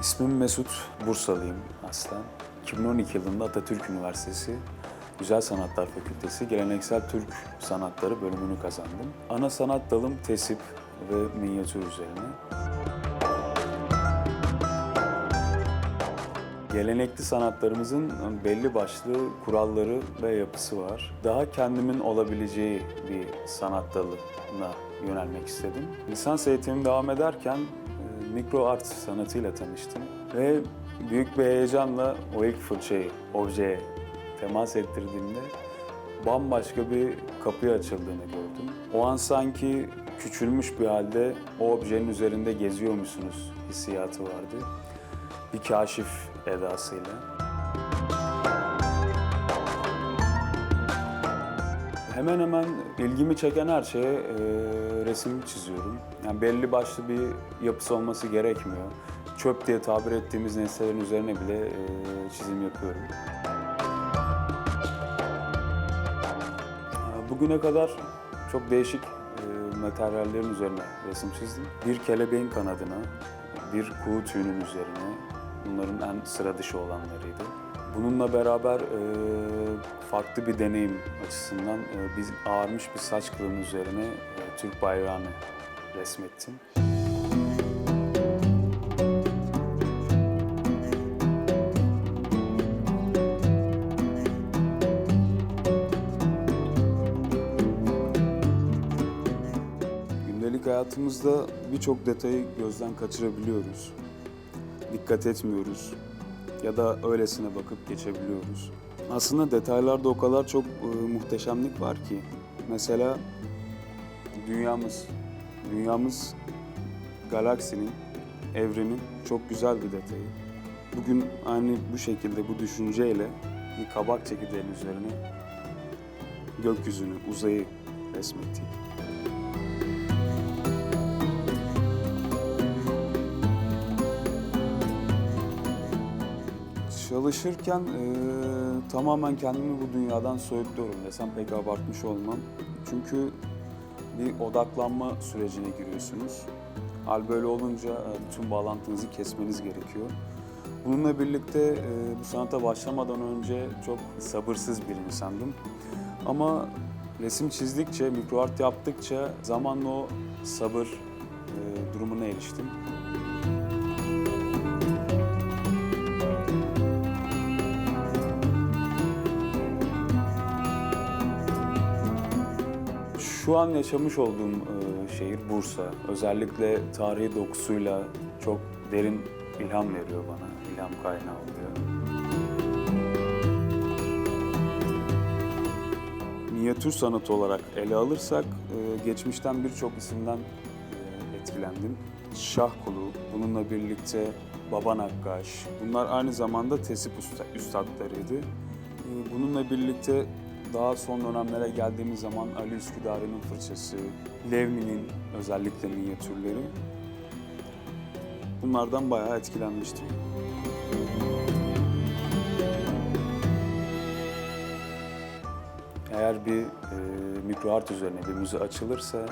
İsmim Mesut, Bursalıyım aslen. 2012 yılında Atatürk Üniversitesi Güzel Sanatlar Fakültesi Geleneksel Türk Sanatları bölümünü kazandım. Ana sanat dalım tesip ve minyatür üzerine. Gelenekli sanatlarımızın belli başlı kuralları ve yapısı var. Daha kendimin olabileceği bir sanat dalına yönelmek istedim. Lisans eğitimim devam ederken mikro art sanatıyla tanıştım ve büyük bir heyecanla o ilk fırçayı objeye temas ettirdiğimde bambaşka bir kapı açıldığını gördüm. O an sanki küçülmüş bir halde o objenin üzerinde geziyormuşsunuz hissiyatı vardı. Bir kaşif edasıyla. Hemen hemen ilgimi çeken her şeye e, resim çiziyorum. Yani belli başlı bir yapısı olması gerekmiyor. Çöp diye tabir ettiğimiz nesnelerin üzerine bile e, çizim yapıyorum. E, Bugüne kadar çok değişik e, materyallerin üzerine resim çizdim. Bir kelebeğin kanadına, bir kuğu tüyünün üzerine, bunların en sıra dışı olanlarıydı. Bununla beraber e, farklı bir deneyim açısından e, biz ağarmış bir saç kılının üzerine e, Türk bayrağını resmettim. Gündelik hayatımızda birçok detayı gözden kaçırabiliyoruz. Dikkat etmiyoruz ya da öylesine bakıp geçebiliyoruz. Aslında detaylarda o kadar çok e, muhteşemlik var ki. Mesela dünyamız, dünyamız galaksinin, evrenin çok güzel bir detayı. Bugün aynı bu şekilde, bu düşünceyle bir kabak çekirdeğinin üzerine gökyüzünü, uzayı resmettik. Çalışırken eee, tamamen kendimi bu dünyadan soyutluyorum desem pek abartmış olmam. Çünkü bir odaklanma sürecine giriyorsunuz. Hal böyle olunca e, bütün bağlantınızı kesmeniz gerekiyor. Bununla birlikte e, bu sanata başlamadan önce çok sabırsız bir insandım. Ama resim çizdikçe, mikro art yaptıkça zamanla o sabır e, durumuna eriştim. Şu an yaşamış olduğum e, şehir Bursa. Özellikle tarihi dokusuyla çok derin ilham veriyor bana. İlham kaynağı oluyor. Minyatür sanatı olarak ele alırsak e, geçmişten birçok isimden e, etkilendim. Şahkulu, bununla birlikte Baba Nakkaş, bunlar aynı zamanda tesip usta, üstadlarıydı. Bununla birlikte daha son dönemlere geldiğimiz zaman Ali Üsküdar'ın fırçası, Levni'nin özellikle minyatürleri. Bunlardan bayağı etkilenmiştim. Eğer bir e, mikro üzerine bir müze açılırsa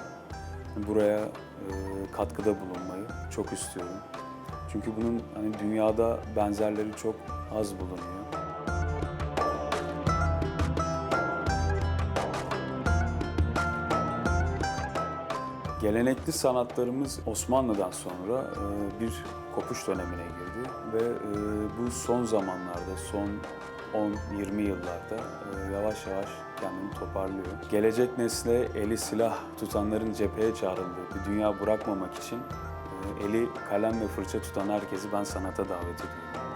buraya e, katkıda bulunmayı çok istiyorum. Çünkü bunun hani dünyada benzerleri çok az bulunuyor. Gelenekli sanatlarımız Osmanlı'dan sonra e, bir kopuş dönemine girdi ve e, bu son zamanlarda, son 10-20 yıllarda e, yavaş yavaş kendini toparlıyor. Gelecek nesle eli silah tutanların cepheye çağrıldığı bir dünya bırakmamak için eli kalem ve fırça tutan herkesi ben sanata davet ediyorum.